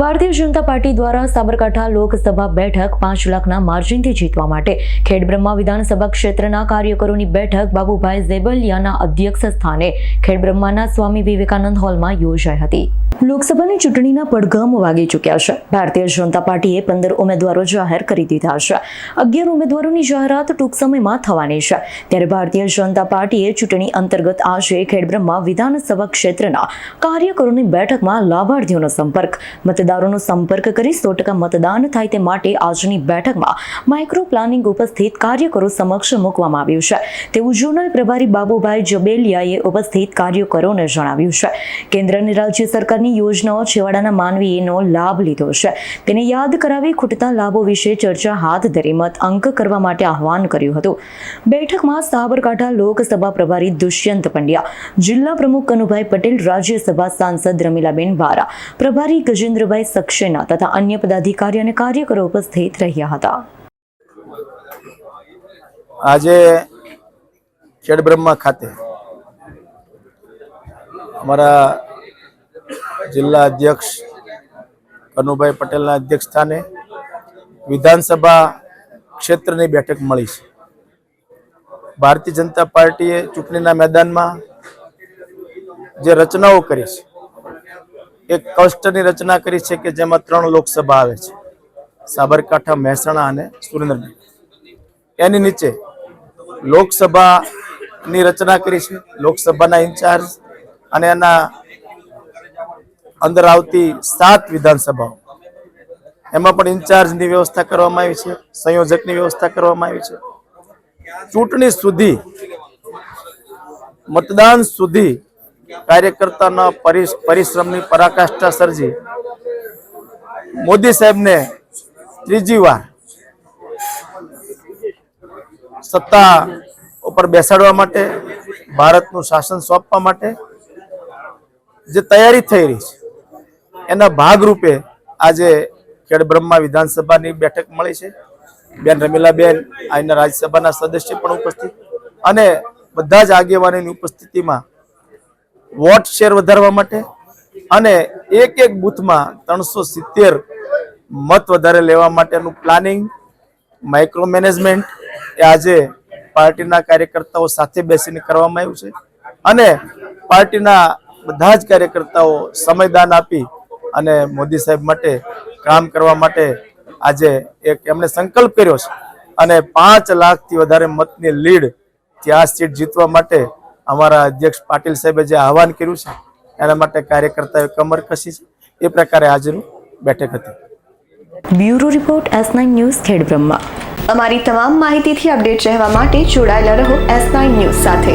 Bharatiya Janata party દ્વારા સાબરકાંઠા લોકસભા બેઠક પાંચ લાખના માર્જિનથી જીતવા માટે ખેડબ્રહ્મા વિધાનસભા ક્ષેત્રના કાર્યકરોની બેઠક બાબુભાઈ ઝેબલિયાના અધ્યક્ષ સ્થાને ખેડબ્રહ્માના સ્વામી વિવેકાનંદ હોલમાં યોજાઈ હતી. લોકસભાની ચૂંટણીના પડઘમ વાગી ચૂક્યા છે. ભારતીય જનતા પાર્ટીએ પંદર ઉમેદવારો જાહેર કરી દીધા છે. અગિયાર ઉમેદવારોની જાહેરાત ટૂંક સમયમાં થવાની છે. ત્યારે ભારતીય જનતા પાર્ટીએ ચૂંટણી અંતર્ગત આજે ખેડબ્રહ્મા વિધાનસભા ક્ષેત્રના કાર્યકરોની બેઠકમાં લાભાર્થીઓનો સંપર્ક. મતદારોનો સંપર્ક કરી સો ટકા મતદાન થાય તે માટે આજની બેઠકમાં માઇક્રો પ્લાનિંગ ઉપસ્થિત કાર્યકરો સમક્ષ મૂકવામાં આવ્યું છે. તેવું ઝોનલ પ્રભારી બાબુભાઈ જબેલિયાએ ઉપસ્થિત કાર્યકરોને જણાવ્યું છે. કેન્દ્ર અને રાજ્ય સરકારની યોજનાઓ છેવાડાના માનવીનો લાભ લીધો છે. તેને યાદ કરાવી ખૂટતા લાભો વિશે ચર્ચા હાથ ધરી મત અંક કરવા માટે આહવાન કર્યું હતું. બેઠકમાં સાબરકાંઠા લોકસભા પ્રભારી દુષ્યંત પંડ્યા, જિલ્લા પ્રમુખ કનુભાઈ પટેલ, રાજ્યસભા સાંસદ રમીલાબેન વારા, પ્રભારી ગજેન્દ્રભાઈ સક્સેના તથા અન્ય પદાધિકારી અને કાર્યકરો ઉપસ્થિત રહ્યા હતા. આજે ખેડબ્રહ્મા ખાતે અમારા જિલ્લા અધ્યક્ષ કનુભાઈ પટેલના અધ્યક્ષ સ્થાને વિધાનસભા ક્ષેત્રની બેઠક મળી છે. ભારતીય જનતા પાર્ટીએ ચૂંટણીના મેદાનમાં જે રચનાઓ કરી છે, એક કષ્ટની રચના કરી છે કે જેમાં ત્રણ લોકસભા આવે છે, સાબરકાંઠા, મહેસાણા અને સુરેન્દ્રનગર. એની નીચે લોકસભાની રચના કરી છે, લોકસભાના ઇન્ચાર્જ અને એના અંદર આવતી સાત વિધાનસભાઓ. એમાં પણ ઇન્ચાર્જની વ્યવસ્થા કરવામાં આવી છે, સંયોજકની વ્યવસ્થા કરવામાં આવી છે. ચૂંટણી સુધી, મતદાન સુધી કાર્યકર્તાના પરિશ- પરિશ્રમની પરાકાષ્ઠા સર્જી. મોદી સાહેબને ત્રીજી વાર સત્તા ઉપર બેસાડવા માટે, ભારતનું શાસન સોંપવા માટે જે તૈયારી થઈ રહી છે એના ભાગરૂપે આજે ખેડબ્રહ્મા વિધાનસભાની બેઠક મળી છે. બેન રમીલાબેન અહીંના રાજ્યસભાના સદસ્ય પણ ઉપસ્થિત. અને બધા જ આગેવાનોની ઉપસ્થિતિમાં વોટ શેર વધારવા માટે અને એક એક બૂથમાં ત્રણસો સિત્તેર મત વધારે લેવા માટેનું પ્લાનિંગ, માઇક્રો મેનેજમેન્ટ એ આજે પાર્ટીના કાર્યકર્તાઓ સાથે બેસીને કરવામાં આવ્યું છે. અને પાર્ટીના બધા જ કાર્યકર્તાઓ સમયદાન આપી અને મોદી સાહેબ માટે, કામ કરવા માટે આજે એક એમણે સંકલ્પ કર્યો છે. અને પાંચ લાખથી વધારે મતની લીડ ત્યાં સીટ જીતવા માટે અમારા અધ્યક્ષ પાટીલ સાહેબે જે આહવાન કર્યું છે, એના માટે કાર્યકર્તાઓએ કમર કસી છે. એ પ્રકારે આજનું બેઠક હતી. Bureau report S nine news Khedbrahma. અમારી તમામ માહિતીથી અપડેટ રહેવા માટે જોડાયેલા રહો એસ નાઇન ન્યૂઝ સાથે.